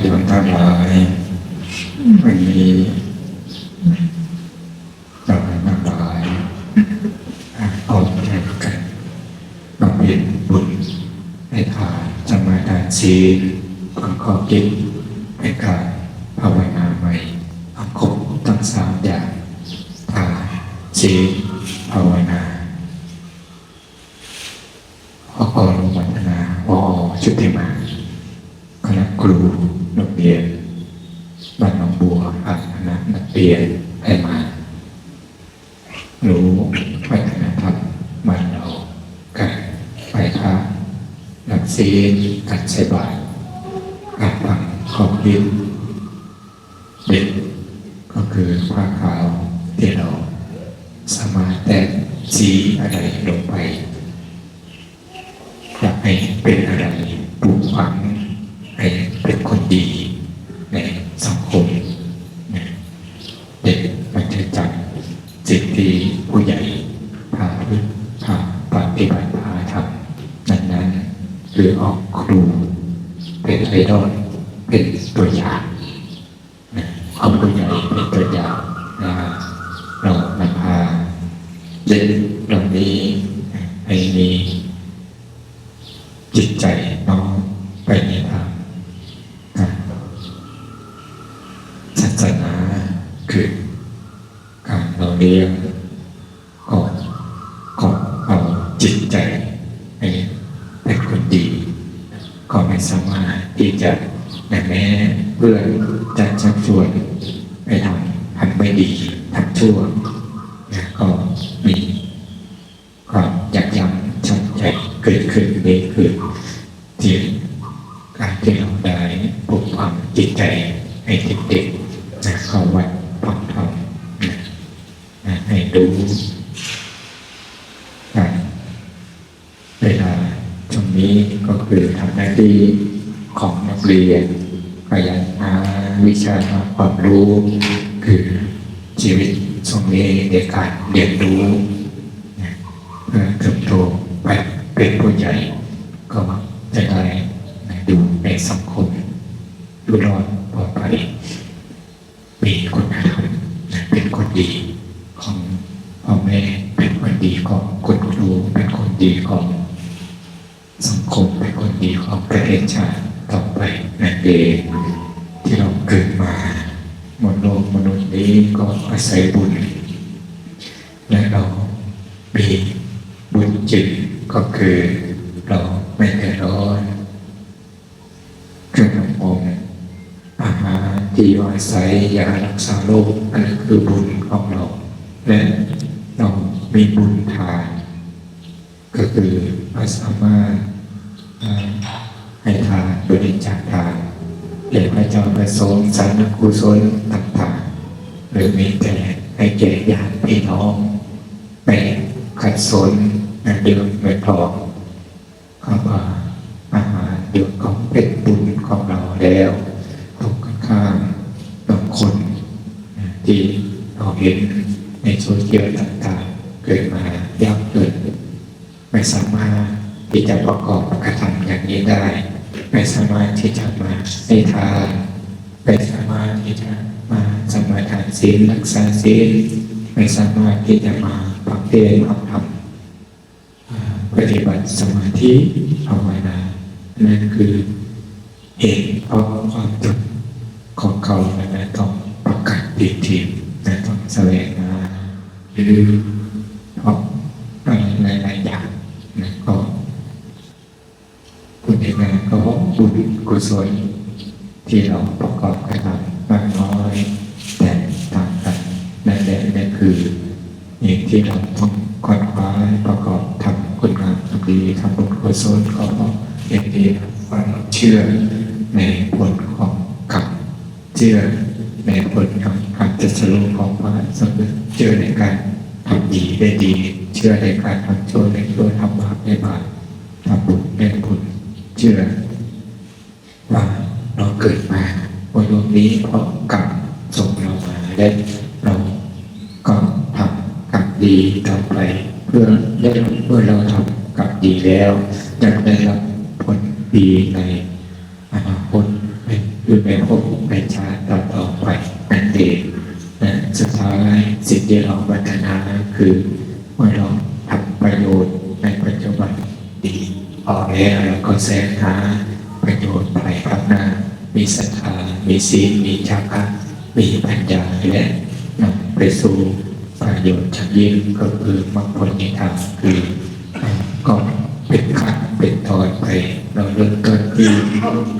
ชนทั้งหลายวันนี้เราทั้งหลายออกแข่งกันบำเพ็ญบุญในทานสมาทานศีลประกอบกิจในการภาวนาใหม่เอาครบทั้งสามอย่างทานศีลภาวนาขอขอรวัฒนาพอชุติมาคณะครู โรงเรียนบ้านหนองบัวอาคณะนักเรียนให้มารู้วัฒนธรรมบ้านเราการไปค้าหลักศีลการใช้บาตรการฟังของดินเด็กก็คือผ้าขาวที่เราสามารถแต่งสีอะไรลงไป อยากให้เป็นอะไรปลูกฝังให้เป็นคนดีในสังคมนะเด็กมันจะจำสิ่งที่ผู้ใหญ่พาพพาปฏิบัติพาทำนั้นๆหรือออกครู เป็นไอดอลเป็นตัวอย่างนะเอาผู้ใหญ่เป็นตัวอย่างนะเรานำพา เด็กเหล่านี้ให้มีจิตใจน้อมไปในทางการศาสนาคือการเราเลี้ยงก่อนก่อนเอาจิตใจให้เป็นคนดี ก็ไม่สามารถที่จะแม้แม้เพื่อนจะชักชวนไปทำทำไม่ดีทำชั่วนะก็มี ความยับยั้งชั่งใจเกิดขึ้นนี้คือที่การที่เราได้ปลูกฝังจิตใจให้เด็กๆนะเข้าวัดฟังธรรมนะนะให้รู้การเวลาช่วงนี้ก็คือทำหน้าที่ของนักเรียนพยายามหา วิชาหาความรู้ คือชีวิตช่วงนี้ในการเรียนรู้เมื่อเติบโตไปเป็นผู้ใหญ่ ก็จะได้อยู่ในสังคมดูรอดปลอดภัยมีคุณธรรมเป็นคนดีของพ่อแม่เป็นคนดีของคุณครูเป็นคนดีของสังคมเป็นคนดีของประเทศชาติต่อไปนั่นเอง ที่เราเกิดมาบนโลกมนุษย์นี้ก็อาศัยบุญ และเรามีบุญจิตก็คือเราไม่เดือดร้อนเครื่องนุ่งห่มอาหารที่อยู่อาศัยยารักษาโรคอันคือบุญของเรา และเรามีบุญทาน ก็คือเราสามารถให้ทานบริจาคทาน เรียกพระเจ้าประสงค์สรรกุศลต่างๆ หรือมีแต่ให้แก่ญาติพี่น้องไปขัดสนนเดือดไม่พอเขาว่าอาหารเดือดของเป็นบุญของเราแล้วตรงกันข้ามบางคนที่เราเห็นในโซเชียลต่างๆ เกิดมายากเกินไม่สามารถที่จะประกอบกระทำอย่างนี้ได้ ไม่สามารถที่จะมาให้ทานไม่สามารถที่จะมาสมาทานศีลรักษาศีลไม่สามารถที่จะมาปักเพียรทำทำปฏิบัติสมาธิภาวนานั่นคือเหตุเพราะความทุกข์ของเขาและต้องประกาศตีทีมและต้องแสวงหาหรือเพราะอะไรหลายๆอย่างนะก็ คุณเองก็บุญ กุศลที่เราประกอบกันมามากน้อยแต่ต่างกันนั่นแหละนั่นคือสิ่งที่เราต้องคอยคว้าประกอบทำคุณงามความดีทำบุญกุศลก็อย่างดีว่าเราเชื่อในผลของกรรมเชื่อในผลของการจะสรุปของพระสมเด็จเชื่อในการทำดีได้ดี เชื่อในการทำชั่วได้ชั่วทำบาปได้บาปทำบุญได้บุญเชื่อ ว่าเราเกิดมาบนโลกนี้เพราะกรรมส่งเรามาและเราก็ทำกรรมดีต่อไปเพื่อได้เมื่อเราทำกรรมดีแล้วจะได้รับผลดีในอนาคตเป็นอยู่ในภพในชาติต่อไปนั่นเองนะสุดท้ายสิ่งที่เราพัฒนาคือเมื่อเราทำประโยชน์ในปัจจุบันดีพอแล้วเราก็แสวงหา มีศีลมีจาระมีปัญญาและนำไปสู่ประโยชน์ชั้นยิ่งก็คือมรรคผลนิพพานคือก็เป็นขั้นเป็นตอนไปเราเริ่มต้นที่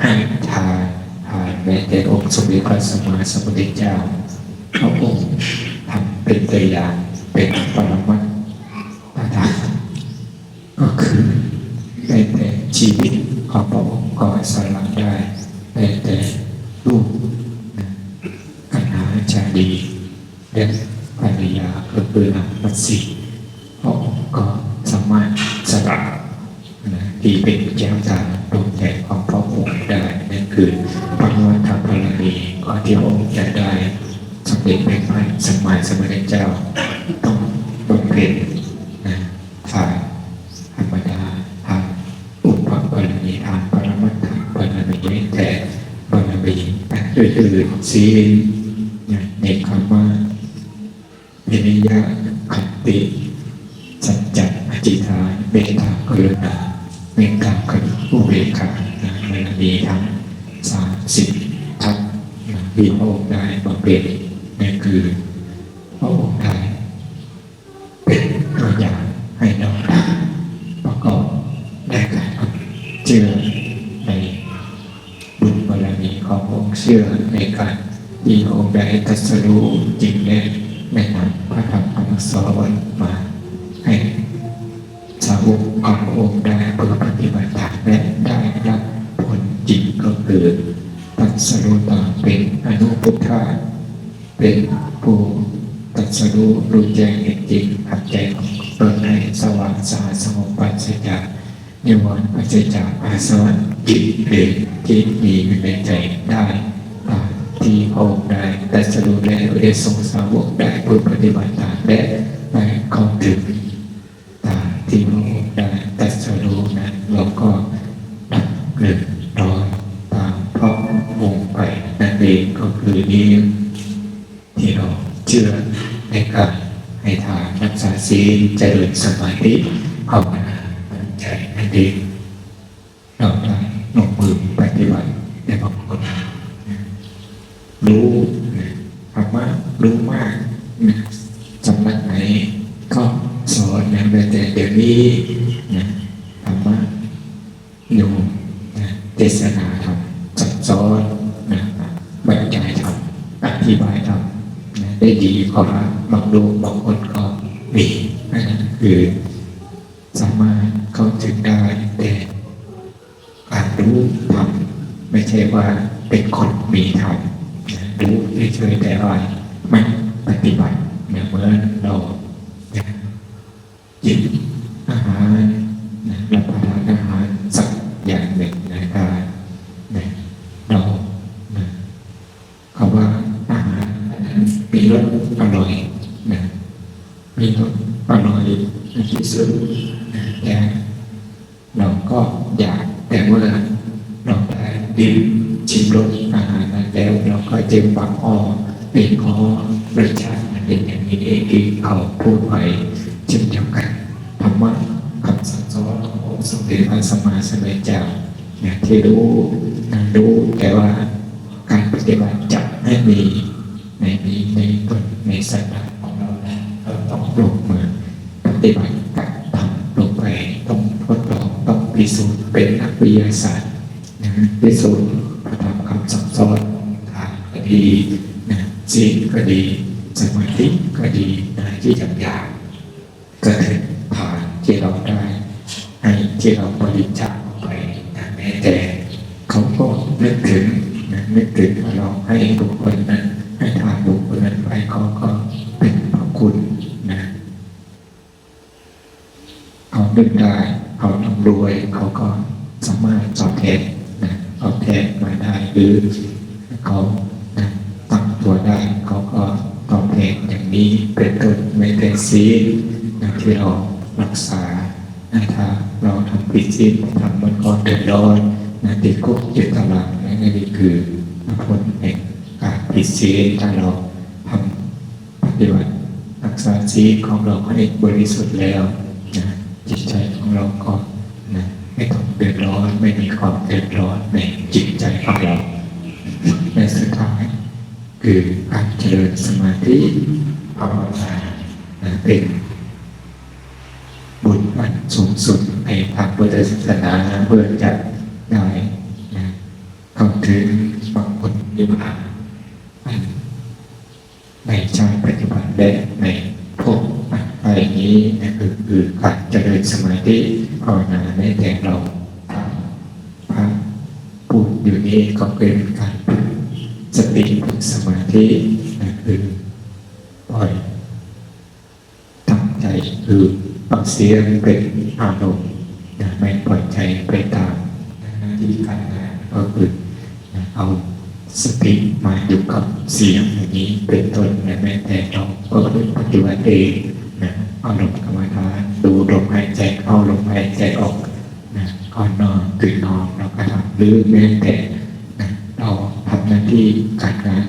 ให้ทานทานแม้แต่องค์สมเด็จพระสัมมาสัมพุทธเจ้าพระองค์ทำเป็นตัวอย่างเป็นปรมัตถ์ประธานก็คือในแต่ชีวิตของพระองค์ก็สละได้ในแต่ ลูกนะกันหาชาดีและภรรยาก็คือนางมัตสีพระองค์ก็สามารถสละนะที่เป็นแก้วตาดวงใจของพระองค์ได้นั่นคือพระวัฏบารมีก่อนที่พระองค์จะได้สำเร็จเป็นพระสมมาสมพุทธเจ้า เมตตากรุณาเมตตากรุณาอุเบกขานะบารมีทั้งสามสิบทัศน์ที่พระองค์ได้บำเพ็ญนั่นคือพระองค์ได้เป็นตัวอย่างให้เราประกอบได้การเชื่อในบุญบารมีขององค์เชื่อในการที่องค์ได้ตรัสรู้จริงและในนำพระธรรมคำสอนมา นุพุทธาเป็นผู้ตรัสรู้รู้แจ้งเห็นจริงทำใจของตนให้สว่างสะอาดสงบปัสจากนิวรณ์ปัสจากอาสวะจิตหรือที่มีอยู่ในใจได้ตามที่พระองค์ได้ตรัสรู้และได้ทรงสาวกได้ผู้ปฏิบัติตามและได้เข้าถึง เจริญสมาธิภาวนาตั้งใจนั่นเองเราได้ลงมือปฏิบัติในบางคนรู้ธรรมะรู้มากนะสำนักไหนก็สอนนะแต่เดี๋ยวนี้นะธรรมะอยู่นะเทศนาธรรมจัดสอนนะบรรยายธรรมอธิบายธรรมนะได้ดีกว่าบางรูบางคนก็มีนั่นคือ สามารถเข้าถึงได้แต่กา รู้ธรรมไม่ใช่ว่าเป็นคนมีธรรมรู้เฉยแต่ว่าไม่ปฏิบัติเนี่ยเหมื่อนเรานะกินอาหารรับประทานอาหารสักอย่างหนึ่งในการนะเรานะคำว่าอาหารมีรสอร่อยนะมีรสอร่อยที่สุดแต่เราก็อยากแต่เมื่อ ด้ดื่มชิมรสอาหารนั้นแล้วเราก็เจ็บปากอ้อเป็นอ้อรสชาติมันเป็นอย่างนี้เองที่เขาพูดไว้เช่นเดียวกันธรรมะคำสั่งสอนขององค์สมเด็จพระสัมมาสัมพุทธเจ้าเนี่ยที่รู้นะรู้แต่ว่าการปฏิบัติจะให้มีในมีในตนในสัตว์ของเรานะเราต้องลงมือปฏิบัติการทำลงไปต้องทดลองต้องพิสูจน์เป็นนักวิทยาศาสตร์ พิสูจน์พระธรรมคำสั่งสอนทางก็ดีนะศีลก็ดีสมาธิก็ดีนะที่อย่างอย่างก็ถึงผ่านที่เราได้ให้ที่เราบริจาคไปนะแม้แต่เขาก็นึกถึงนะนึกถึงว่าเราให้บุคคลนั้นให้ทานบุคคลนั้นไปเขาก็เป็นพระคุณนะเขานึกได้เขาทำรวยเขาก็สามารถตอบแทนน ตอบแทนมาได้หรือเขาตั้งตัวได้เขาก็ตอบแทนอย่างนี้เป็นต้นไม่แต่ศีนที่เรารักษาถ้าเราทำผิดศีลทำมันก็เดือดร้อนนะติดคุกติดตารางนั่นนี่คือผลแห่งการผิดศีลถ้าเราทำปฏิบัติรักษาศีลของเราให้บริสุทธิ์แล้วนะจิตใจของเราก็นะไม่ต้องเดือดร้อนไม่มีความเดือดร้อนในจิตใจของเราและสุดท้าย คือการเจริญสมาธิภาวนาเป็นบุญอันสูงสุดในทางพุทธศาสนาเพื่อจะได้นะเข้าถึงมรรคผลนิพพานอันในชาติปัจจุบันและในภพอันไปนี้นะคือคือการเจริญสมาธิภาวนาในแต่เราพระพูดอยู่นี้ก็เป็นการฝึกสติฝึกสมา ธิคือปล่อยตั้งใจคือเอาเสียงเป็นอารมณ์ไม่ปล่อยใจไปตามหน้าที่การงานก็คือเอาสติมาอยู่กับเสียงอย่างนี้เป็นต้นนะแม้แต่เราก็เป็นปฏิบัติเองนะอาลมกรรมฐานดูลมหายใจเข้าลมหายใจออกนะก่อนนอนตื่นนอนเราก็ทำหรือแม้แต่นะเราทำหน้าที่การงาน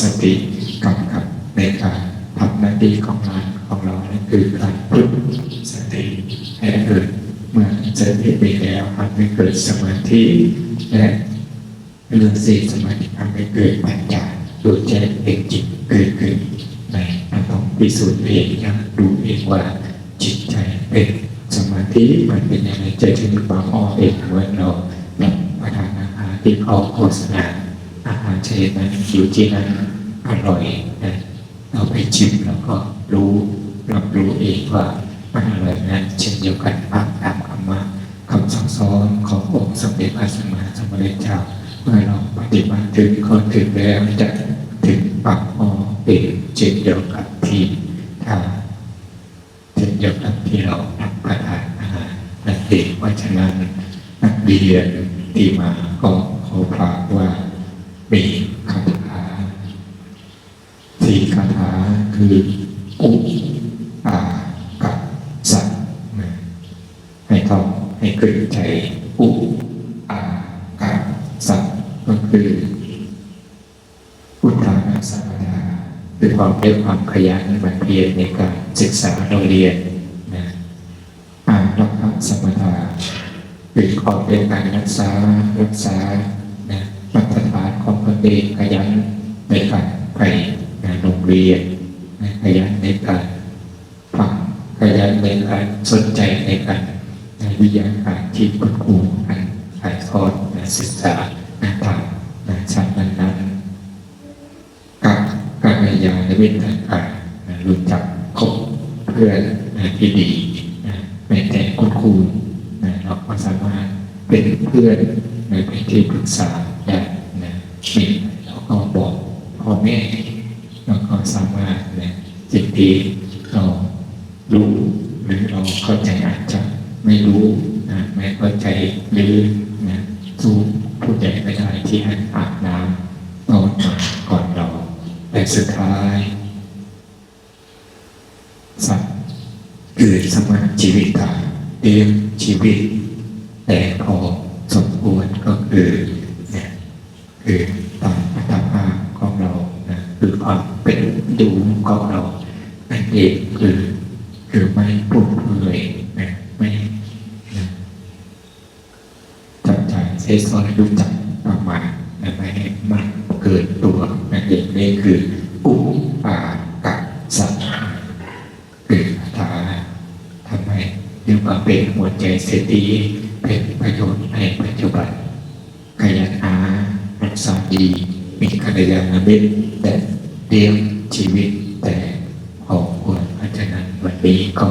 สติกำกับในการทำหน้าที่ของงานของเรานั่นคือการฝึกสติให้เกิดเมื่อสติมีแล้วทำให้เกิดสมาธิและเรื่องสี่สมาธิทำให้เกิดปัญญาดูใจเป็นจิตเกิดขึ้นในมันต้องพิสูจน์เองนะดูเองว่าจิตใจเป็นสมาธิมันเป็นยังไงใจถึงบางอ้อนเองเหมือนเราแบบประทานอาหารที่เขาโฆษณา อาหารชนิดนั้นอยู่ที่นั้นอร่อยนะเราไปชิมแล้วก็รู้รับรู้เองว่ามันอร่อยนั้นเช่นเดียวกันตามตามคำว่าคำสั่งสอนขององค์สมเด็จพระสัมมาสัมพุทธเจ้าเมื่อเราปฏิบัติถึงก็ถึงแล้วจะถึงปากหม้อเองเช่นเดียวกับที่ถ้าเช่นเดียวกับที่เรารับประทานอาหารนั่นเองเพราะฉะนั้นนักเรียนที่มาก็ขอฝากว่า มีคาถาสี่คาถาคืออุปากับสัตนะให้ท่องให้ขึ้นใจอุปากับสัตก็คืออุทานะสัมปทาคือความเพียรความขยันหมั่นเพียรในการศึกษาเราเรียนนะอารักษาสัมปทาคือความเป็นการรักษารักษานะมา เองขยันในการไปงานโรงเรียนขยันในการฟังขยันในการสนใจในการในวิทยาการที่คุณครูการถ่ายทอดนศึกษานะตามนชั้นนั้นๆกับการยาในวิทยาการนะรู้จักคบเพื่อนนะที่ดีแม้แต่คุณครูเราก็สามารถเป็นเพื่อนในเป็นที่ปรึกษาได้ นะมีเราก็บอกพ่อแม่เราก็สามารถเนะสิ่งที่เรารู้หรือเราเข้าใจอาจจะไม่รู้นะไม่เข้าใจหรือนะสู้ผู้ใหญ่ไม่ได้ที่ให้อาบน้ำนอนมาก่อนเราแต่สุดท้ายสัตว์เกิดสมาชีวิตตายเลี้ยงชีวิต แต่พอสมควรก็คือเนี่ย คือตามอัตภาพของเรานะคือความเป็นอยู่ของเรานั่นเองคือคือไม่ปุ่มเปื่อยนะไม่จับจ่ายใช้สอยรู้จักประมาณและไม่ให้มากเกินตัวนั่นเองนี่คืออุปากัสัตคือคาถาทำให้เรียกว่าเป็นหัวใจเสตีเป็นประโยชน์ในปัจจุบันขยันหาก ดี มีกัลยาณมิตรแต่เลี้ยงชีวิตแต่ของควรเพราะฉะนั้นวันนี้ก็